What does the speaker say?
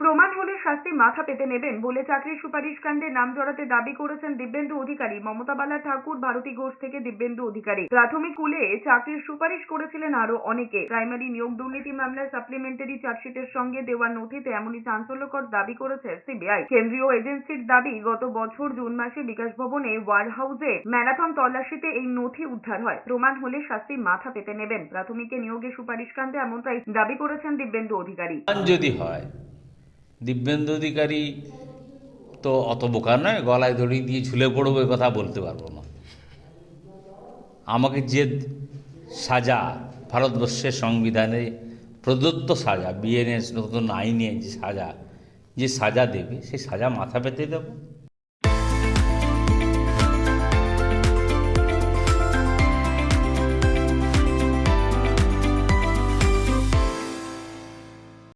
প্রমাণ হলে শাস্তি মাথা পেতে নেবেন বলে চাকরির সুপারিশ কাণ্ডে নাম জড়াতে দাবি করেছেন দিব্যেন্দু অধিকারী মমতা বালা ঠাকুর, ভারতী ঘোষ থেকে দিব্যেন্দু অধিকারী। প্রাথমিক কুলে চাকরির সুপারিশ করেছিলেন আরও অনেকে। প্রাইমারি নিয়োগ দুর্নীতি মামলায় সাপ্লিমেন্টারি চার্জশিটের সঙ্গে দেওয়া নথিতে এমনই চাঞ্চল্যকর দাবি করেছে সিবিআই। কেন্দ্রীয় এজেন্সির দাবি, গত বছর জুন মাসে বিকাশ ভবনে ওয়ার হাউসে ম্যারাথন তল্লাশিতে এই নথি উদ্ধার হয়। প্রমাণ হলে শাস্তি মাথা পেতে নেবেন। প্রাথমিকে নিয়োগে সুপারিশ কাণ্ডে এমনটাই দাবি করেছেন দিব্যেন্দু অধিকারী। যদি হয় দিব্যেন্দু অধিকারী তো অত বোকা নয়, গলায় ধরিয়ে দিয়ে ঝুলে পড়ব কথা বলতে পারব না। আমাকে যে সাজা ভারতবর্ষের সংবিধানে প্রদত্ত সাজা বিএনএস নতুন আইনে যে সাজা যে সাজা দেবে সেই সাজা মাথা পেতে দেবো।